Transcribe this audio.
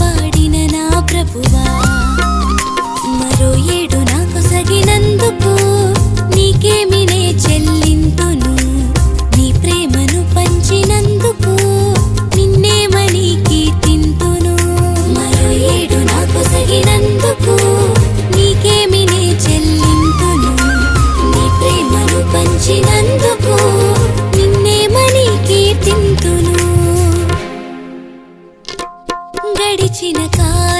పాడిన నా ప్రభువా. గడిచిన కాలం